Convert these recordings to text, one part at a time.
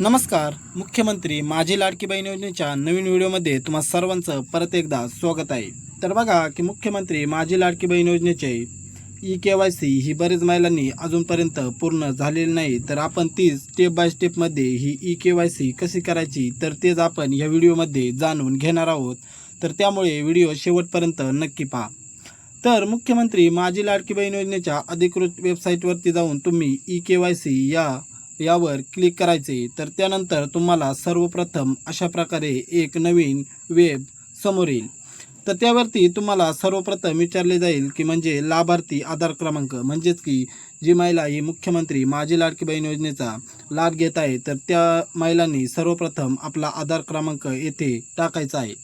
नमस्कार मुख्यमंत्री माझी लाडकी बहीण योजनेच्या नवीन व्हिडिओमध्ये तुम्हा सर्वांचं परत एकदा स्वागत आहे. तर बघा की मुख्यमंत्री माझी लाडकी बहीण योजनेचे ई के वाय सी ही बरेच महिलांनी अजूनपर्यंत पूर्ण झालेली नाही तर आपण ती स्टेप बाय स्टेपमध्ये ही ई के वाय सी कशी करायची तर तेच आपण या व्हिडिओमध्ये जाणून घेणार आहोत. तर त्यामुळे व्हिडिओ शेवटपर्यंत नक्की पहा. तर मुख्यमंत्री माझी लाडकी बहीण योजनेच्या अधिकृत वेबसाईटवरती जाऊन तुम्ही ई के वाय सी या यावर क्लिक करायचे तर त्यानंतर तुम्हाला सर्वप्रथम अशा प्रकारे एक नवीन वेब समोर येईल. तर त्यावरती तुम्हाला सर्वप्रथम विचारले जाईल की म्हणजे लाभार्थी आधार क्रमांक म्हणजेच की जी महिला ही मुख्यमंत्री माझी लाडकी बहीण योजनेचा लाभ घेत आहे तर त्या महिलांनी सर्वप्रथम आपला आधार क्रमांक येथे टाकायचा आहे.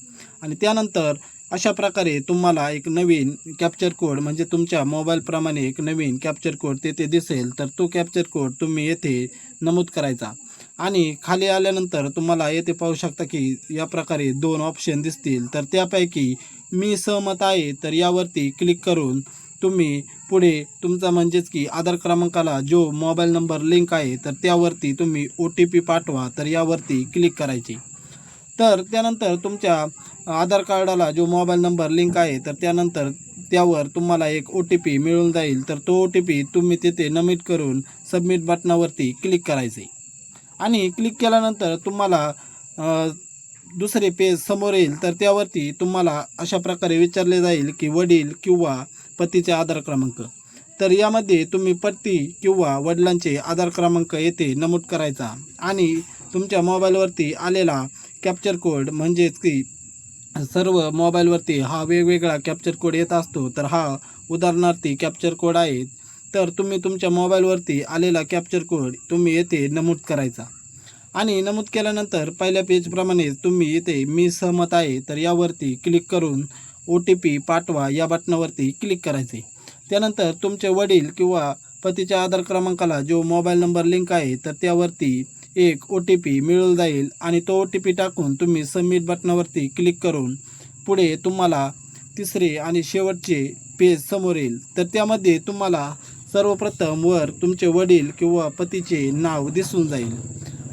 आणि त्यानंतर अशा प्रकारे तुम्हाला एक नवीन कॅप्चर कोड म्हणजे तुमच्या मोबाईलप्रमाणे एक नवीन कॅप्चर कोड तेथे दिसेल तर तो कॅप्चर कोड तुम्ही येथे नमूद करायचा. आणि खाली आल्यानंतर तुम्हाला येथे पाहू शकता की या प्रकारे दोन ऑप्शन दिसतील. तर त्यापैकी मी सहमत आहे तर यावरती क्लिक करून तुम्ही पुढे तुमचा म्हणजेच की आधार क्रमांकाला जो मोबाईल नंबर लिंक आहे तर त्यावरती तुम्ही ओ टी पी पाठवा तर यावरती क्लिक करायची. तर त्यानंतर तुमच्या आधार कार्डाला जो मोबाईल नंबर लिंक आहे तर त्यानंतर त्यावर तुम्हाला एक ओ टी पी मिळून जाईल. तर तो ओ टी पी तुम्ही तिथे नमिट करून सबमिट बटनावरती क्लिक करायचे. आणि क्लिक केल्यानंतर तुम्हाला दुसरे पेज समोर येईल. तर त्यावरती तुम्हाला अशा प्रकारे विचारले जाईल की वडील किंवा पतीचे आधार क्रमांक. तर यामध्ये तुम्ही पती किंवा वडिलांचे आधार क्रमांक येथे नमूद करायचा. आणि तुमच्या मोबाईलवरती आलेला कॅप्चर कोड म्हणजेच की सर्व मोबाईलवरती हा वेगवेगळा कॅप्चर कोड येत असतो तर हा उदाहरणार्थी कॅप्चर कोड आहे. तर तुम्ही तुमच्या मोबाईलवरती आलेला कॅप्चर कोड तुम्ही येथे नमूद करायचा. आणि नमूद केल्यानंतर पहिल्या पेजप्रमाणे तुम्ही येथे मी सहमत आहे तर यावरती क्लिक करून ओ टी पी पाठवा या बटनावरती क्लिक करायचे. त्यानंतर तुमचे वडील किंवा पतीच्या आधार क्रमांकाला जो मोबाईल नंबर लिंक आहे तर त्यावरती एक ओ टी पी मिळून जाईल आणि तो ओ टी पी टाकून तुम्ही सबमिट बटनावरती क्लिक करून पुढे तुम्हाला तिसरे आणि शेवटचे पेज समोर येईल. तर त्यामध्ये तुम्हाला सर्वप्रथम वर तुमचे वडील किंवा पतीचे नाव दिसून जाईल.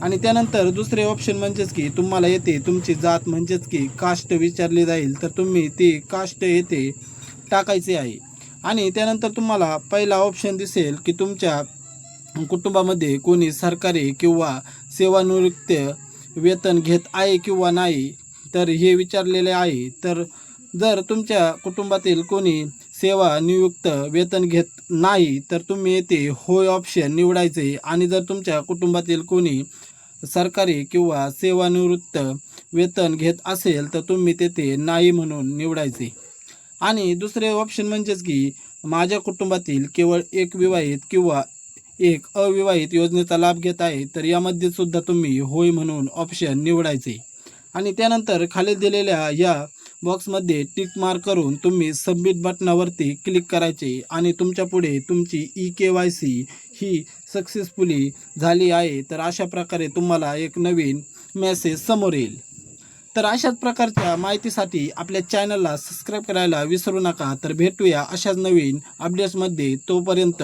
आणि त्यानंतर दुसरे ऑप्शन म्हणजेच की तुम्हाला येते तुमची जात म्हणजेच की कास्ट विचारली जाईल. तर तुम्ही ती कास्ट येथे टाकायचे आहे. आणि त्यानंतर तुम्हाला पहिला ऑप्शन दिसेल की तुमच्या कुटुंबामध्ये कोणी सरकारी किंवा सेवानिवृत्त वेतन घेत आहे किंवा नाही तर हे विचारलेले आहे. तर जर तुमच्या कुटुंबातील कोणी सेवा नियुक्त वेतन घेत नाही तर तुम्ही येथे होय ऑप्शन निवडायचे. आणि जर तुमच्या कुटुंबातील कोणी सरकारी किंवा सेवानिवृत्त वेतन घेत असेल तर तुम्ही तेथे नाही म्हणून निवडायचे. आणि दुसरे ऑप्शन म्हणजेच की माझ्या कुटुंबातील केवळ एक विवाहित किंवा एक अविवाहित योजनेचा लाभ घेत आहे तर यामध्ये सुद्धा तुम्ही होय म्हणून ऑप्शन निवडायचे. आणि त्यानंतर खाली दिलेल्या या बॉक्समध्ये टिक मार्क करून तुम्ही सबमिट बटनावरती क्लिक करायचे आणि तुमच्यापुढे तुमची ई के वाय सी ही सक्सेसफुली झाली आहे तर अशा प्रकारे तुम्हाला एक नवीन मेसेज समोर येईल. तर अशाच प्रकारच्या माहितीसाठी आपल्या चॅनलला सबस्क्राईब करायला विसरू नका तर भेटूया अशाच नवीन अपडेट्समध्ये तोपर्यंत